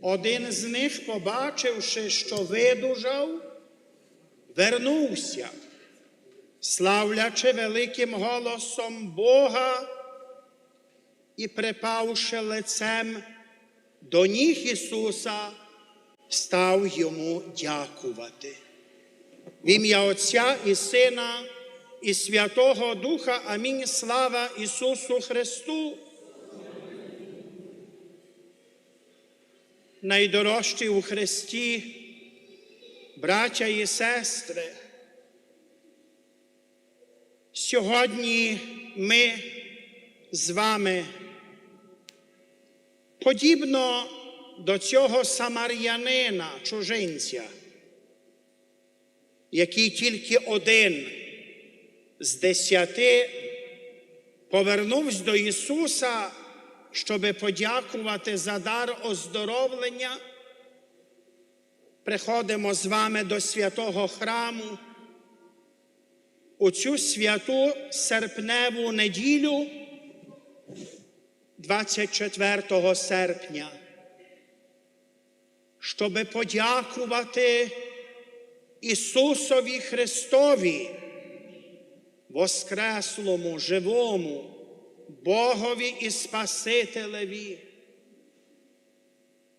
Один з них, побачивши, що видужав, вернувся, славлячи великим голосом Бога і припавши лицем до ніг Ісуса, став йому дякувати. В ім'я Отця і Сина і Святого Духа. Амінь. Слава Ісусу Христу. Найдорожчі у Христі, браття і сестри. Сьогодні ми з вами подібно до цього самарянина, чужинця, який тільки один з десяти повернувся до Ісуса, щоб подякувати за дар оздоровлення. Приходимо з вами до святого храму у цю святу серпневу неділю 24 серпня, щоб подякувати Ісусові Христові, Воскреслому, живому, Богові і Спасителеві,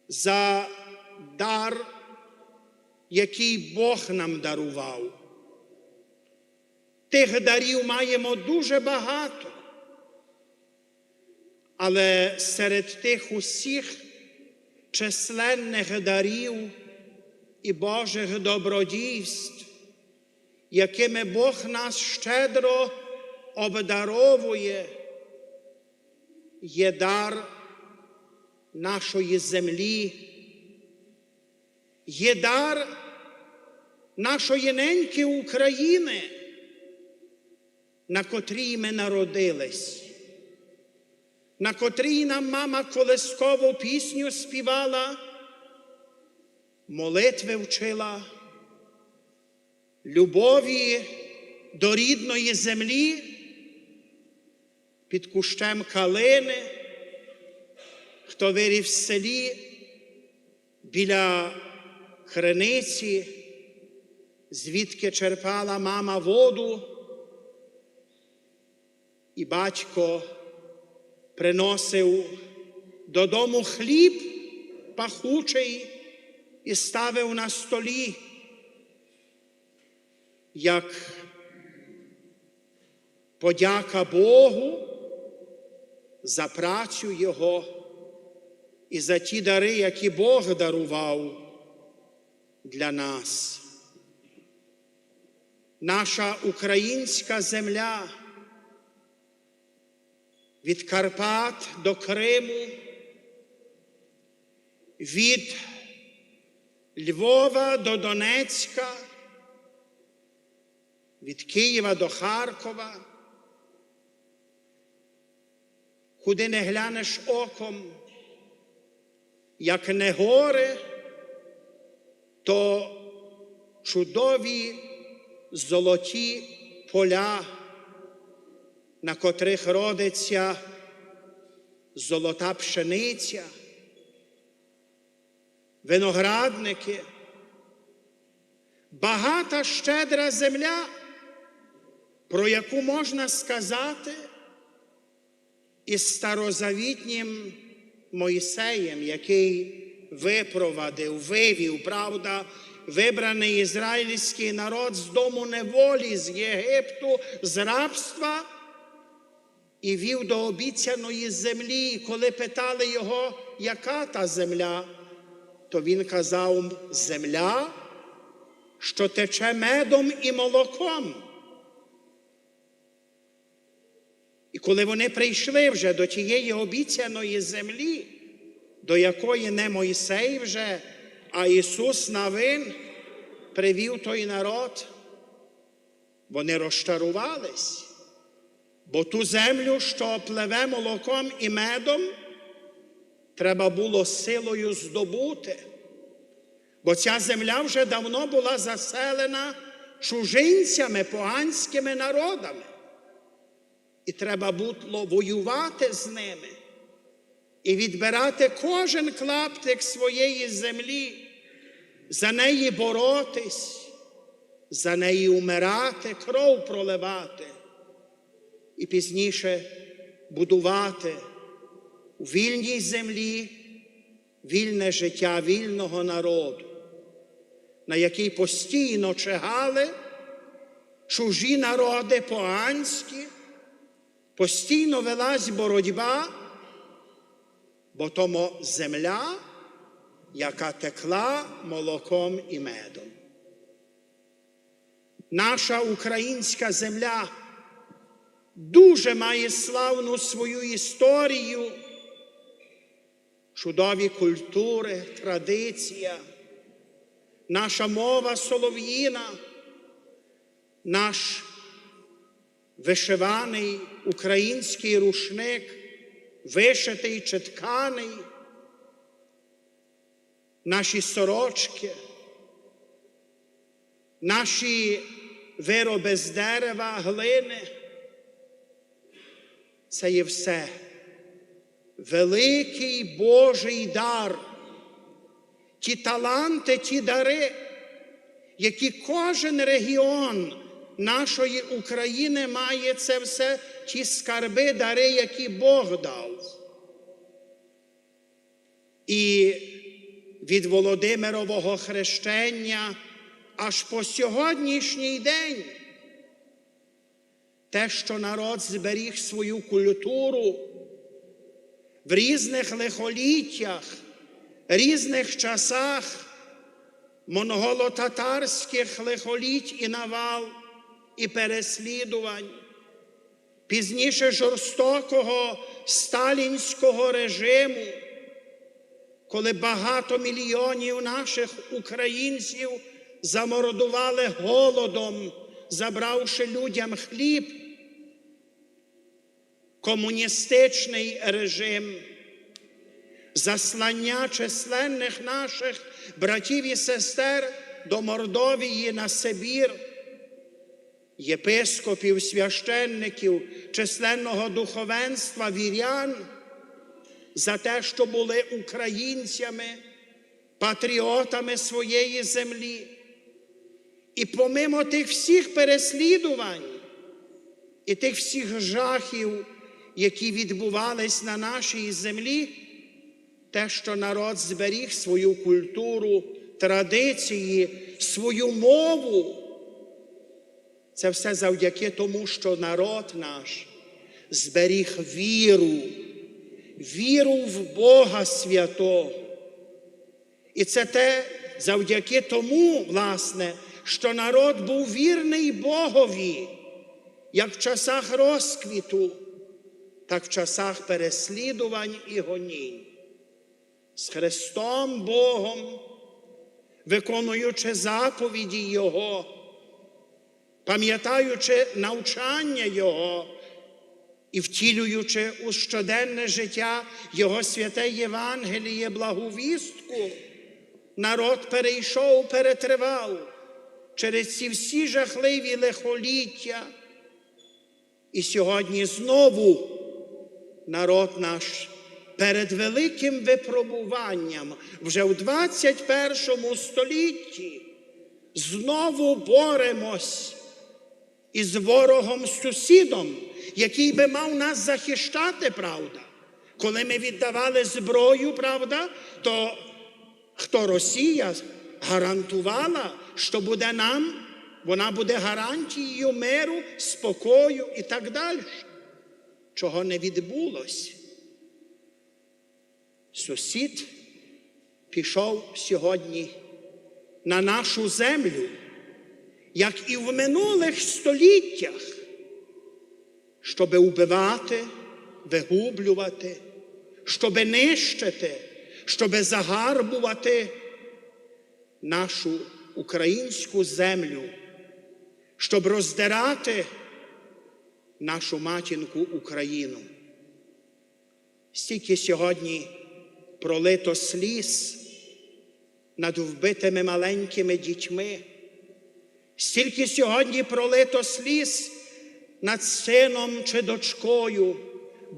за дар, який Бог нам дарував. Тих дарів маємо дуже багато. Але серед тих усіх численних дарів і Божих добродійств, якими Бог нас щедро обдаровує, є дар нашої землі, є дар нашої неньки України, на котрій ми народились на котрій нам мама колискову пісню співала, молитви вчила, любові до рідної землі під кущем калини, хто вирів в селі біля криниці, звідки черпала мама воду, і батько приносив додому хліб пахучий і ставив на столі, як подяка Богу за працю Його і за ті дари, які Бог дарував для нас. Наша українська земля від Карпат до Криму, від Львова до Донецька, від Києва до Харкова, куди не глянеш оком, як не гори, то чудові золоті поля на котрих родиться золота пшениця, виноградники, багата щедра земля, про яку можна сказати із старозавітнім Мойсеєм, який випровадив, вивів, правда, вибраний ізраїльський народ з дому неволі, з Єгипту, з рабства і вів до обіцяної землі. Коли питали його, яка та земля, то він казав: земля, що тече медом і молоком. І коли вони прийшли вже до тієї обіцяної землі, до якої не Мойсей вже, а Ісус Навин привів той народ, вони розчарувались. Бо ту землю, що пливе молоком і медом, треба було силою здобути. Бо ця земля вже давно була заселена чужинцями, поганськими народами. І треба було воювати з ними. і відбирати кожен клаптик своєї землі, за неї боротись, за неї умирати, кров проливати і пізніше будувати у вільній землі вільне життя вільного народу, на який постійно чигали чужі народи поганські, постійно велась боротьба, бо тому земля, яка текла молоком і медом. Наша українська земля дуже має славну свою історію, чудові культури, традиція, наша мова солов'їна, наш вишиваний український рушник, вишитий чи тканий, наші сорочки, наші вироби з дерева, глини. Це є все великий Божий дар, ті таланти, ті дари, які кожен регіон нашої України має це все, ті скарби, дари, які Бог дав. І від Володимирового хрещення аж по сьогоднішній день те, що народ зберіг свою культуру в різних лихоліттях, різних часах монголо-татарських лихоліть і навал, і переслідувань, пізніше жорстокого сталінського режиму, коли багато мільйонів наших українців замордували голодом, забравши людям хліб, комуністичний режим, заслання численних наших братів і сестер до Мордовії на Сибір, єпископів, священників, численного духовенства, вірян, за те, що були українцями, патріотами своєї землі. І помимо тих всіх переслідувань і тих всіх жахів, які відбувались на нашій землі, те, що народ зберіг свою культуру, традиції, свою мову, це все завдяки тому, що народ наш зберіг віру, віру в Бога Святого. І це те завдяки тому, власне, що народ був вірний Богові, як в часах розквіту, так в часах переслідувань і гонінь. З Христом Богом, виконуючи заповіді Його, пам'ятаючи навчання Його і втілюючи у щоденне життя Його святе Євангеліє, благовістку, народ перейшов, перетривав через ці всі жахливі лихоліття. І сьогодні знову народ наш перед великим випробуванням вже в 21 столітті знову боремось із ворогом сусідом, який би мав нас захищати, правда. Коли ми віддавали зброю, правда, то хто Росія гарантувала, що буде нам, вона буде гарантією миру, спокою і так далі, чого не відбулося. Сусід пішов сьогодні на нашу землю, як і в минулих століттях, щоб убивати, вигублювати, щоб нищити, щоб загарбувати нашу українську землю, щоб роздирати нашу матінку Україну. Стільки сьогодні пролито сліз над вбитими маленькими дітьми, стільки сьогодні пролито сліз над сином чи дочкою,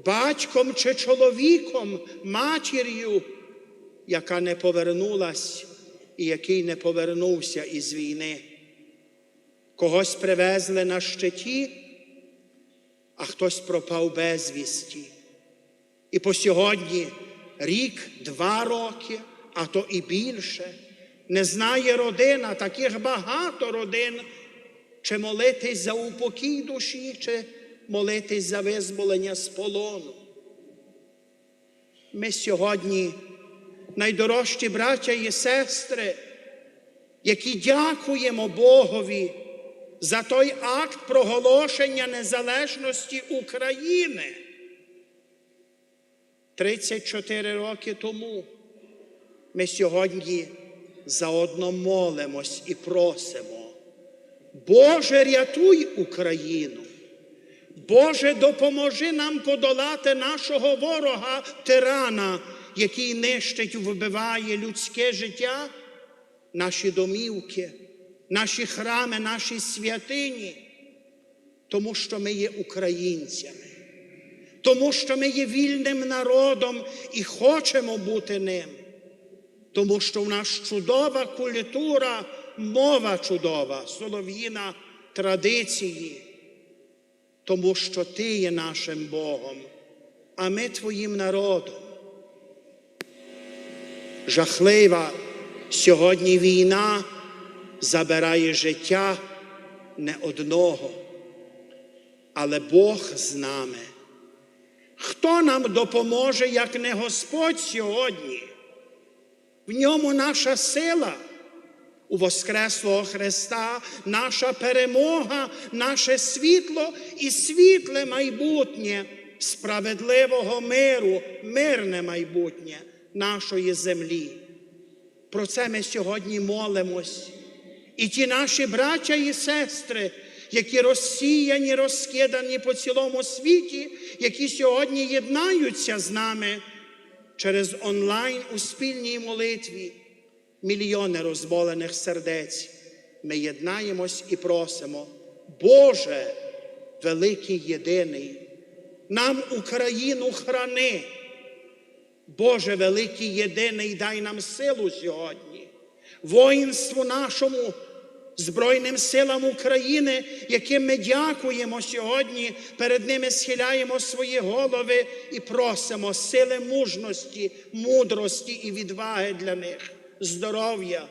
батьком чи чоловіком, матір'ю, яка не повернулась і який не повернувся із війни. Когось привезли на щиті, а хтось пропав безвісті. І по сьогодні рік, два роки, а то і більше. Не знає родина, таких багато родин, чи молитись за упокій душі, чи молитись за визволення з полону. Ми сьогодні, найдорожчі браття і сестри, які дякуємо Богові за той акт проголошення незалежності України. 34 роки тому ми сьогодні заодно молимось і просимо. Боже, рятуй Україну. Боже, допоможи нам подолати нашого ворога тирана, який нищить, вбиває людське життя, наші домівки, наші храми, наші святині, тому що ми є українцями, тому що ми є вільним народом і хочемо бути ним, тому що в нас чудова культура, мова чудова, солов'їна традиції тому що Ти є нашим Богом, а ми Твоїм народом. Жахлива сьогодні війна забирає життя не одного, але Бог з нами. Хто нам допоможе, як не Господь сьогодні? В ньому наша сила у Воскреслого Христа наша перемога, наше світло і світле майбутнє справедливого миру, мирне майбутнє нашої землі. Про це ми сьогодні молимось. І ті наші браття і сестри, які розсіяні, розкидані по цілому світі, які сьогодні єднаються з нами через онлайн у спільній молитві мільйони розболених сердець. Ми єднаємось і просимо, Боже, великий єдиний, нам Україну храни. Боже великий єдиний, дай нам силу сьогодні, воїнству нашому, Збройним силам України, яким ми дякуємо сьогодні, перед ними схиляємо свої голови і просимо сили мужності, мудрості і відваги для них здоров'я,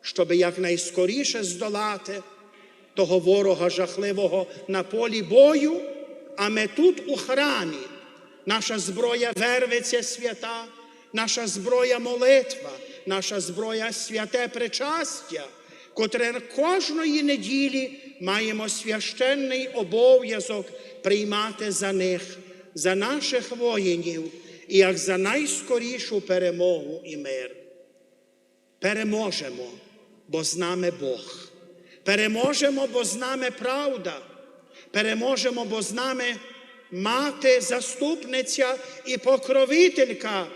щоб якнайскоріше здолати того ворога жахливого на полі бою, а ми тут у храмі. Наша зброя вервиця свята, наша зброя молитва, наша зброя святе причастя, котре кожної неділі маємо священний обов'язок приймати за них, за наших воїнів і як за найскорішу перемогу і мир. Переможемо, бо з нами Бог. Переможемо, бо з нами правда. Переможемо, бо з нами мати, заступниця і покровителька,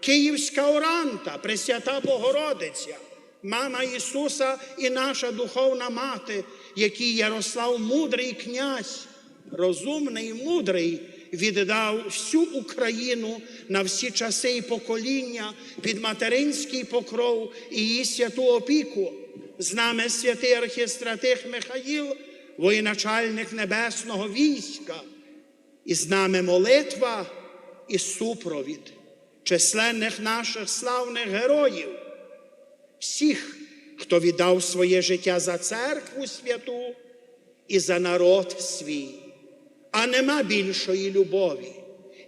Київська Оранта, Пресвята Богородиця, мама Ісуса і наша духовна мати, який Ярослав мудрий князь, розумний, мудрий віддав всю Україну на всі часи і покоління під материнський покров і її святу опіку. З нами святий архістратих Михаїл, воєначальник небесного війська, і з нами молитва і супровід численних наших славних героїв, всіх, хто віддав своє життя за церкву святу і за народ свій а нема більшої любові.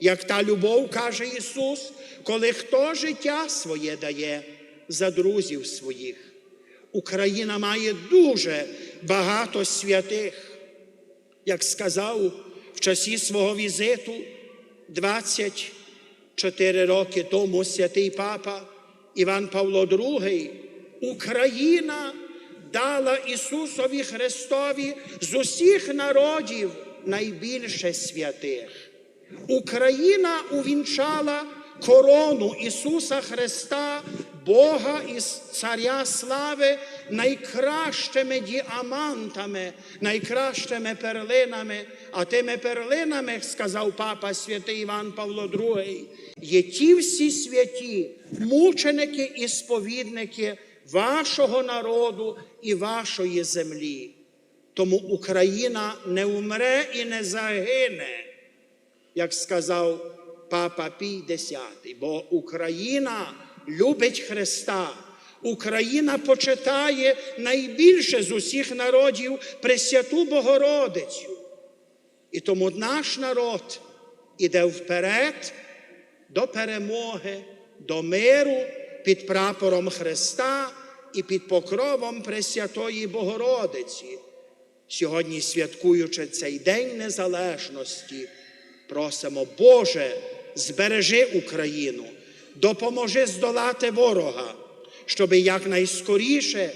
Як та любов, каже Ісус, коли хто життя своє дає за друзів своїх. Україна має дуже багато святих, як сказав в часі свого візиту 24 роки тому святий папа Іван Павло II, Україна дала Ісусові Христові з усіх народів найбільше святих. Україна увінчала корону Ісуса Христа, Бога і Царя слави найкращими діамантами, найкращими перлинами, а тими перлинами, сказав папа святий Іван Павло II, є ті всі святі, мученики і сповідники вашого народу і вашої землі. Тому Україна не умре і не загине, як сказав папа Пій X, бо Україна любить Христа. Україна почитає найбільше з усіх народів Пресвяту Богородицю. І тому наш народ іде вперед до перемоги, до миру під прапором Христа і під покровом Пресвятої Богородиці. Сьогодні, святкуючи цей День Незалежності, просимо, Боже, збережи Україну, допоможи здолати ворога, щоб якнайскоріше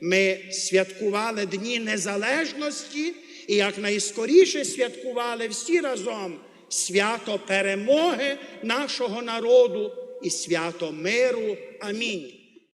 ми святкували Дні Незалежності і якнайскоріше святкували всі разом свято перемоги нашого народу і свято миру. Амінь.